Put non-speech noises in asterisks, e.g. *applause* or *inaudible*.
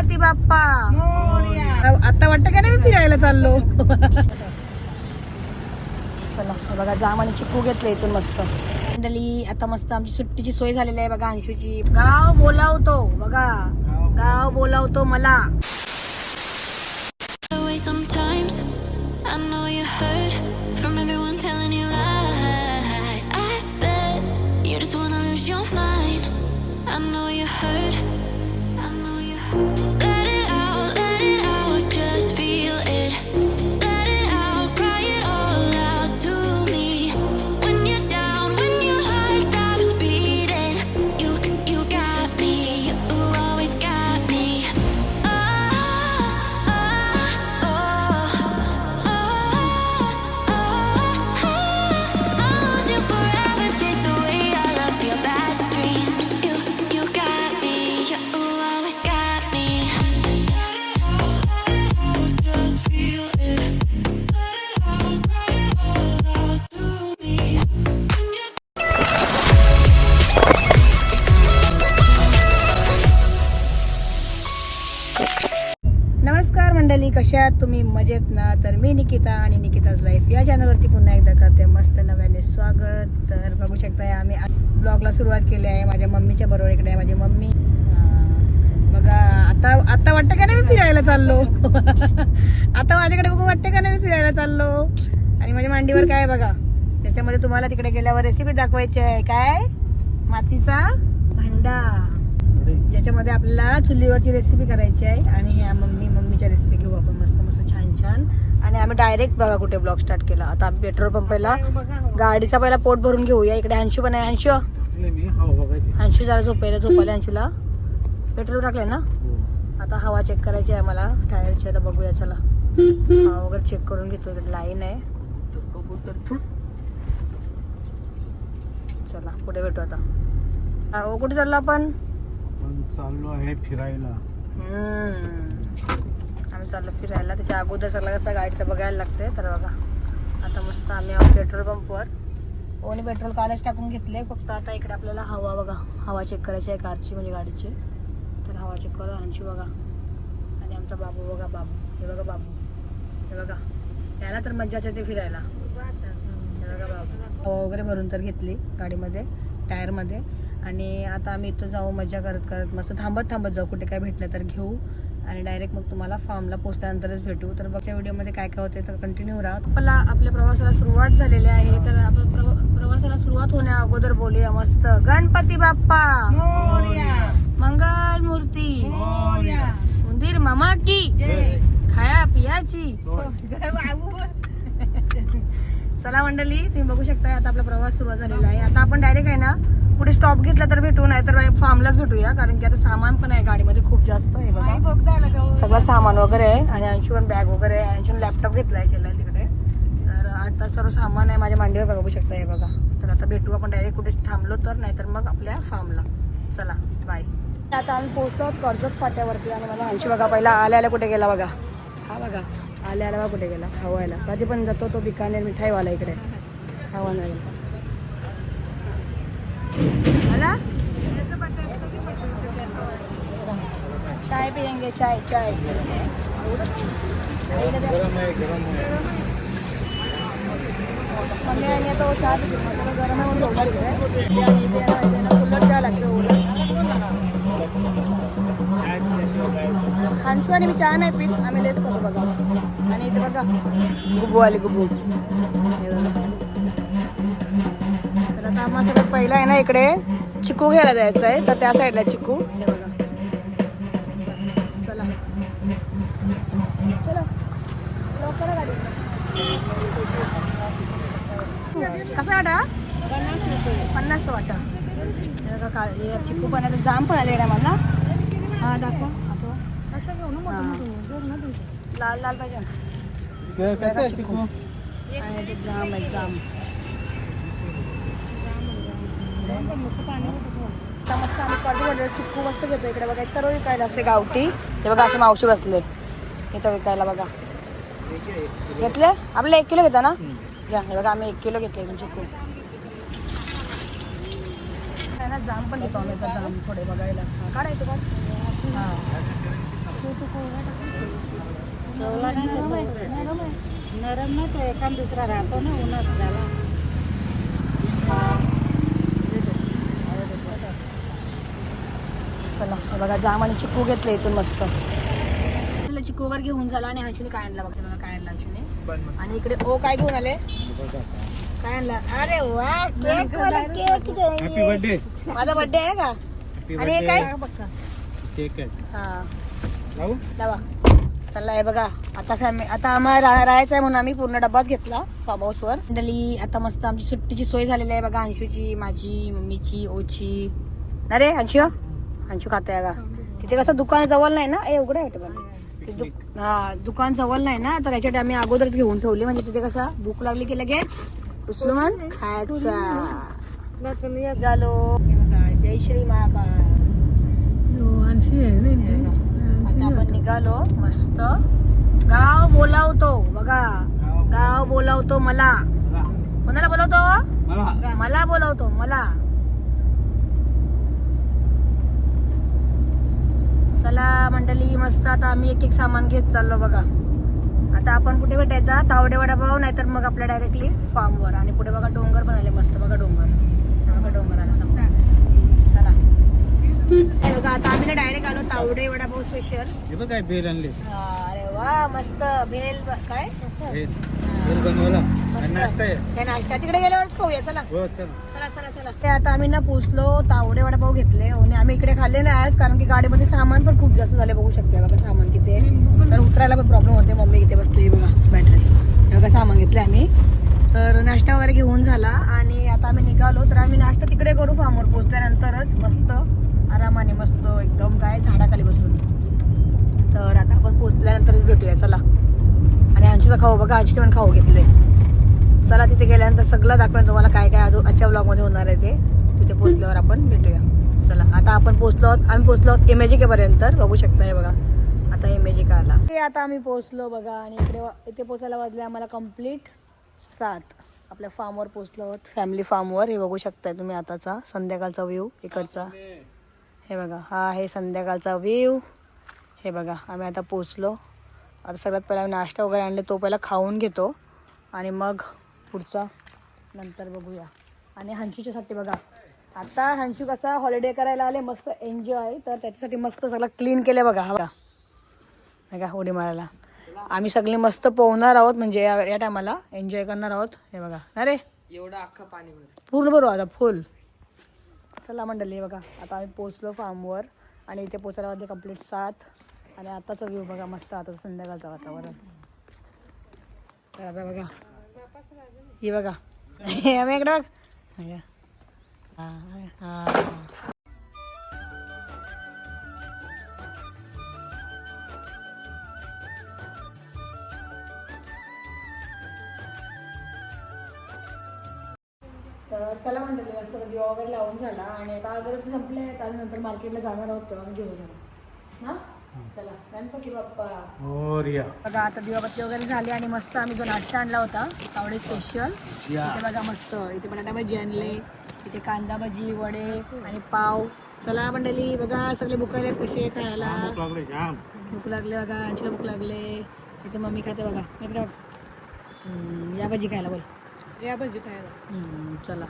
गणपती बाप्पा. आता वाटतं का नाही मी फिरायला चाललो? चला बघा जाम आणि चिकू घेतलं इथून मस्त. मंडळी आता मस्त आमची सुट्टीची सोय झालेली आहे बघा अंशूची. गाव बोलावतो बघा. गाव बोलावतो मला. कशा तुम्ही मजेत ना तर मी निकिता आणि निकिताज लाईफ या चॅनलवरती पुन्हा एकदा करते मस्त नव्याने स्वागत. तर बघू शकता आम्ही ब्लॉगला सुरुवात केली आहे. माझ्या मम्मीच्या बरोबर इकडे आहे माझी मम्मी. बघा आता आता वाटतं का नाही मी फिरायला चाललो? *laughs* आता माझ्याकडे बघू वाटतं का नाही मी फिरायला चाललो? आणि माझ्या मांडीवर काय आहे बघा? त्याच्यामध्ये तुम्हाला तिकडे गेल्यावर रेसिपी दाखवायची आहे. काय? मातीचा भांडा. ज्याच्यामध्ये आपल्याला चुलीवरची रेसिपी करायची आहे आणि ह्या मम्मी मम्मीच्या रेसिपी घेऊ आपण मस्त मस्त छान आणि आम्ही डायरेक्ट बघा कुठे ब्लॉग स्टार्ट केला. आता आम्ही पेट्रोल पंपला गाडीचा पहिला पोट भरून घेऊया. इकडे अंशू पण आहे. अंशू? अंशू जरा झोपायला झोपायला अंशूला. पेट्रोल टाकले ना? आता हवा चेक करायची आहे मला. टायरची आता बघूया चला. हवा वगैरे चेक करून घेतो. इकडे लाईन आहे. चला पुढे भेटू आता. अहो, कुठे चाललो आपण? पण चाललो आहे फिरायला. आम्ही चाललो फिरायला. त्याच्या अगोदर सगळं कसं गाडीचं बघायला लागते तर बघा. आता मस्त आम्ही आहोत पेट्रोल पंपवर. ओनी पेट्रोल कालच टाकून घेतले. फक्त आता इकडे आपल्याला हवा बघा. हवा चेक करायची आहे कारची म्हणजे गाडीची. तर हवा चेक करू आणखी बघा. आणि आमचा बाबू बघा बाबू. हे बघा बाबू. हे बघा. याला तर मज्जाच येते फिरायला. हे बघा बाबू. हवा वगैरे भरून तर घेतली गाडीमध्ये टायरमध्ये. आणि आता आम्ही इथं जाऊ मजा करत करत मस्त थांबत थांबत जाऊ. कुठे काय भेटलं तर घेऊ. आणि डायरेक्ट मग तुम्हाला फार्मला पोचल्यानंतरच भेटू. तर बघच्या व्हिडिओमध्ये काय काय होते तर कंटिन्यू राहा. आपला आपल्या प्रवासाला सुरुवात झालेली आहे तर आपण प्रवा- प्रवासाला सुरुवात होण्या अगोदर बोलूया मस्त. गणपती बाप्पा! मंगल मूर्ती! उंदीर मामा की! खाया पियाची! *laughs* चला मंडळी तुम्ही बघू शकता आता आपला प्रवास सुरुवात झालेला आहे. आता आपण डायरेक्ट आहे ना कुठे स्टॉप घेतला तर भेटू नाही तर फार्मलाच भेटूया कारण की आता सामान पण आहे गाडीमध्ये खूप जास्त आहे बघा. सगळं सामान वगैरे आहे आणि अंशू पण बॅग वगैरे आहे. अंशून लॅपटॉप घेतलाय केलाय तिकडे. तर आता सर्व सामान आहे माझ्या मांडीवर बघू शकता हे बघा. तर आता भेटू आपण डायरेक्ट कुठे थांबलो तर नाहीतर मग आपल्या फार्मला चला बाय आता आम्ही पोहोचलो कर्जत फाट्यावरती आणि मला अंशू बघा पहिला आल्या आल्या कुठे गेला बघा. हा बघा आल्या आल्या बघा कुठे गेला. हवायला कधी पण जातो तो बिकानेर मिठाईवाला इकडे. हवा नाही. आला चाय पियेंगे चाय चाय. मम्मी आएंगे तो चाय पी मतलब गरम है उनको उलट है आणि इथे ना- इथे ना उलट चाय लागते उलट हंसू आणि मी चहा नाही पीत. आम्ही लेस करतो बघा. आणि इथे बघा. गुब्बू आले गुब्बू हे बघा. तर आता आम्हाला सगळ्यात पहिला आहे ना इकडे. चिकू घ्यायला जायचं आहे तर त्या साईडला चिकू. हे बघा चला कसा वाटा पन्नास वाटा. हे बघा का चिकू पण आहे जाम पण आले मला हा दाखवा. असं. हा. लाल लाल पाहिजे. ना. कसं आहे चिकू. जाम आहे जाम. मस्त आम्ही कर्ज भरलेलं चिक्कू मस्त घेतो इकडे बघा सर्व विकायला असते गावठी ते बघा असे मावशी बसले इथं विकायला बघा घेतले आपले एक किलो घेता ना घ्या हे बघा आम्ही एक किलो घेतले इथून चिक्कू आहे ना जाम पण घेतो आम्ही आता जाम थोडे बघायला हा, काढायचं का नरम नाही तो एखाद दुसरा राहतो ना उन्हात झाला चला हे बघा जाम आणि चिकू घेतले इथून मस्त. आपल्याला चिकू वगैरे घेऊन झाला आणि हंशूने काय आणला बघते बघा काय आणला हंशूने आणि इकडे ओ काय घेऊन आले? काय आणला? अरे वा केक वाला केक हॅपी चाहिए. बर्थडे माझा बर्थडे आहे का? आणि हे काय? केक आहे. हा. लावा? चला हे बघा. आता फॅमिली आता आम्हाला रा- राहायचं आहे म्हणून आम्ही पूर्ण डब्बाच घेतला फार्म हाऊसवर मंडळी आता मस्त आमची सुट्टीची सोय झालेली आहे बघा अंशूची माझी मम्मीची ओची. अरे अंशू? अंशू खाते का तिथे कसं दुकान जवळ नाही ना? ए उघडं आहे वाटतं बघ. ते दुक- हा दुकान जवळ नाही ना? तर याच्यासाठी आम्ही अगोदरच घेऊन ठेवले. म्हणजे तिथे कसं भूक लागली की लगेच उचलून खायचा. निघालो. बघा जय श्री महाकाल. आता आपण निघालो मस्त. गाव बोलावतो बघा. गाव बोलावतो मला. कोणाला बोलावतो? मला. मला बोलावतो मला. चला मंडळी मस्त आता आम्ही एक एक सामान घेत चाललो बघा. आता आपण कुठे भेटायचा? तावडे वडापाव नाहीतर मग आपल्या डायरेक्टली फार्मवर आणि पुढे बघा डोंगर पण आले मस्त बघा डोंगर. बघा डोंगर आला समोर. चला. बघा आता आम्ही डायरेक्ट आलो तावडे वडापाव स्पेशल काय आणले. अरे वा मस्त. भेल काय? बनवला नाश्ता आहे. काय नाश्ता. तिकडे गेल्यावरच खाऊया चला. हो चल. चला चला चला. ते आता आम्ही ना पोचलो तावडे वडापाव घेतले. आणि आम्ही इकडे खाल्ले नाही आज कारण की गाडीमध्ये सामान पण खूप जास्त झाले बघू शकते. बघा सामान किती आहे. तर उतरायला पण प्रॉब्लेम होते. मम्मी किती बसते बघा बॅटरी हे बघा सामान घेतले आम्ही. तर नाश्ता वगैरे घेऊन झाला आणि आता आम्ही निघालो. तर आम्ही नाश्ता तिकडे करू फार्मवर पोचल्यानंतरच मस्त आरामाने मस्त एकदम काय झाडाखाली बसून. तर आता आपण पोचल्यानंतरच भेटूया चला. आणि अंशूचा खाऊ बघा अंशूने पण खाऊ घेतले चला तिथे गेल्यानंतर सगळं दाखवेन तुम्हाला काय काय अजून आजच्या ब्लॉगमध्ये होणार आहे ते. तिथे पोहोचल्यावर आपण भेटूया. चला आता आपण पोचलो आहोत आम्ही पोचलो आहोत इमेजिकेपर्यंत बघू शकता हे बघा. आता इमेजिका आला. ते आता आम्ही पोचलो बघा आणि इकडे इथे पोचायला वाजले आम्हाला कंप्लीट सात. आपल्या फार्मवर पोचलो आहोत. फॅमिली फार्मवर हे बघू शकताय तुम्ही आताचा संध्याकाळचा व्ह्यू इकडचा. हे बघा हा आहे संध्याकाळचा व्ह्यू हे बघा आम्ही आता पोचलो आता सगळ्यात पहिला आम्ही नाश्ता वगैरे आणले तो पहिला खाऊन घेतो. आणि मग पुढचा नंतर बघूया. आणि हंशूच्यासाठी बघा. आता हंशू कसा हॉलिडे करायला आले मस्त एन्जॉय तर त्याच्यासाठी मस्त सगळं क्लीन केलं बघा. हा बघा. बघा उडी मारायला. आम्ही सगळे मस्त पोहणार आहोत म्हणजे या या टायमाला एन्जॉय करणार आहोत. हे बघा. अरे एवढं अख्खं पाणी पूर्ण बरोबर आता फुल. चला मंडळी हे बघा. आता आम्ही पोचलो फार्मवर आणि इथे पोचायला वाजले कंप्लीट सात. आणि आताचा व्ह्यू बघा मस्त आता संध्याकाळचं वातावरण. तर आता बघा. ही बघा. *laughs* हे इकडं बघ. बघा. तर चला म्हणते मस्त दिवा वगैरे लावून झाला. आणि आता अगरबत्ती संपले त्यानंतर मार्केटला जाणार आहोत तेव्हा घेऊन हां हा? चला गणपती बाप्पा. रिया बघा आता दिवाबत्ती वगैरे झाली आणि मस्त आम्ही जो नाश्ता आणला होता तावडे स्पेशल या. इथे बघा मस्त इथे बटाटा भजी आणले इथे कांदा भजी वडे आणि पाव. चला मंडळी बघा सगळे बुकायले कसे खायला? भूक लागली बघा अंशला भूक लागले. इथे मम्मी खाते बघा. इकडे बघ. या भजी खायला बोल. या भजी खायला. चला.